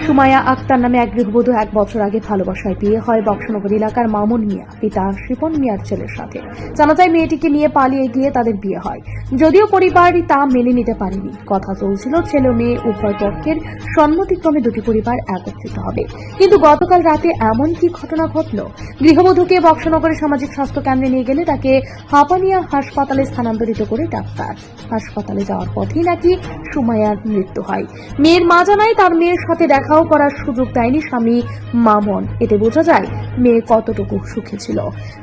সুমায়া আক্তার নামে এক গৃহবধূ এক বছর আগে ভালোবাসায় বিয়ে হয় বক্সনগর এলাকার মামুন মিয়া, পিতা শিপন মিয়ার ছেলের সাথে। জানা যায় মেয়েটিকে নিয়ে পালিয়ে গিয়ে তাদের বিয়ে হয়। যদিও পরিবার তা মেনে নিতে পারেনি। কথা চলছিল, ছেলে মেয়ে উভয় পক্ষের সম্মতিক্রমে দুটি পরিবার একত্রিত হবে। কিন্তু গতকাল রাতে এমন কি ঘটনা ঘটল? গৃহবধূকে বক্সনগরের সামাজিক স্বাস্থ্য কেন্দ্রে নিয়ে গেলে তাকে হাপানিয়া হাসপাতালে স্থানান্তরিত করে ডাক্তার। হাসপাতালে যাওয়ার পথেই নাকি সুমায়ার মৃত্যু হয়। মেয়ের মা জানায়, তার মেয়ের সাথে দেখাও করার সুযোগ দেয়নি স্বামী মামন। এতে বোঝা যায়, মেয়ে কতটুকু সুখী ছিল।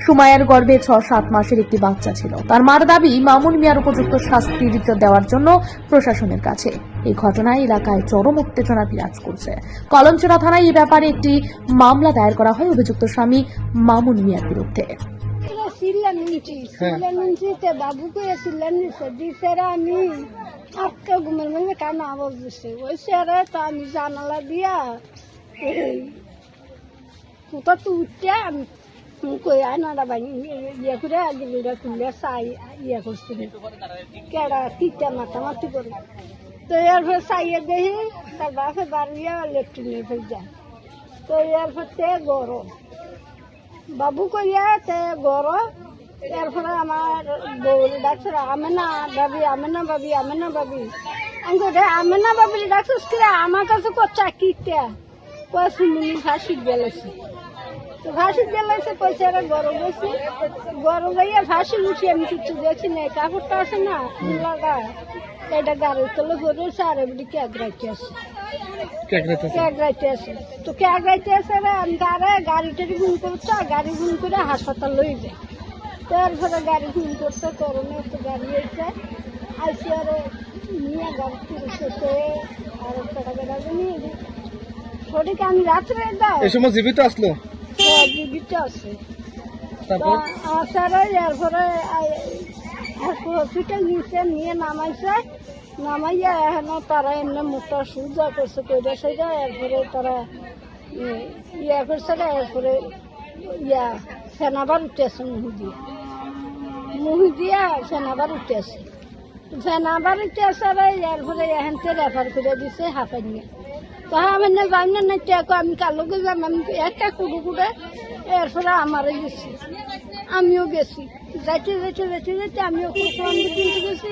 সুমায়ার গর্ভে ছ সাত মাসের একটি বাচ্চা ছিল। তার মার দাবি, মামুন মিয়ার উপযুক্ত শাস্তি দেওয়ার জন্য প্রশাসনের কাছে। এই ঘটনায় এলাকায় চরম উত্তেজনা বিরাজ করছে। কলমচড়া থানায় এই ব্যাপারে একটি মামলা দায়ের করা হয় অভিযুক্ত স্বামী মামুন মিয়ার বিরুদ্ধে। সিলেন নিচ্ছি সিলেন নিচ্ছি তে বাবুকে সিলেন নিচ্ছে দিছে আমি আজকে ঘুমের মধ্যে কান আওয়াজ দিচ্ছে ওই সেরে তো আমি জানালা দিয়া কোথা তো উঠতে আমি কই আয়নাটা বানি ইয়ে করে গিলিটা খুলে চাই ইয়ে করছি কেডা তিনটা মাতামাতি করে। তো এরপর চাইয়ে দেখি তার বাপে বাড়িয়ে লেট্রিনে ফেল যায়। তো এরপর তে গরম। বাবু কইয়া তে গড় এরপরে আমার বউ ডাক্তার আমি না ভাবি আমি না ভাবি আমি ভাবি। আমি কই আমি না ভাবি ডাক্তার করে? আমার কাছে কত চাকরিটা কয় শুনি ফাঁসি গেলেছে তো ফাঁসি গেলেছে পয়সা গরম গেছি। গরম গাইয়া ফাঁসি উঠি, আমি কিছু দেখছি না কাপড়টা আছে না লাগা এটা গাড়ির তলে পড়েছে আর এমনি আছে। তো ক্যাগ রাইতে আছে রে আমি গাড়ি গাড়িটা গুণ করছে গাড়ি গুণ করে হাসপাতাল লই যায়। তারপরে গাড়ি গুণ করছে করোনা তো গাড়ি এসে আইসি আর নিয়ে গাড়ি তুলছে আর একটা গাড়ি নিয়ে সঠিক আমি রাত্রে দাও এই সময় জীবিত আসলো? জীবিত আছে। তারপর? আসার এরপরে হসপিটাল নিচে নিয়ে নামাইছে। নামাইয়া এখন তারা এমনি মুখটা সুজা করছে কইরা সেটা এরপরে তারা ইয়া করছে এরপরে ইয়া ফেনাবার উঠেছে মুহু দিয়ে মুহু দিয়া ফেনাবার উঠেছে। ফেনাবার উঠেছে রে এরপরে এখানতে রেফার করে দিছে হাফাই নিয়ে তো আমি না যাই না টেকো আমি কালোকে যাম আমি একটা কুড়ু কুড়ে এরপরে আমারও গেছি। আমিও গেছি। যাইতে যাইতে যাইতে যাইতে আমিও কুসলাম কিনতে গেছি।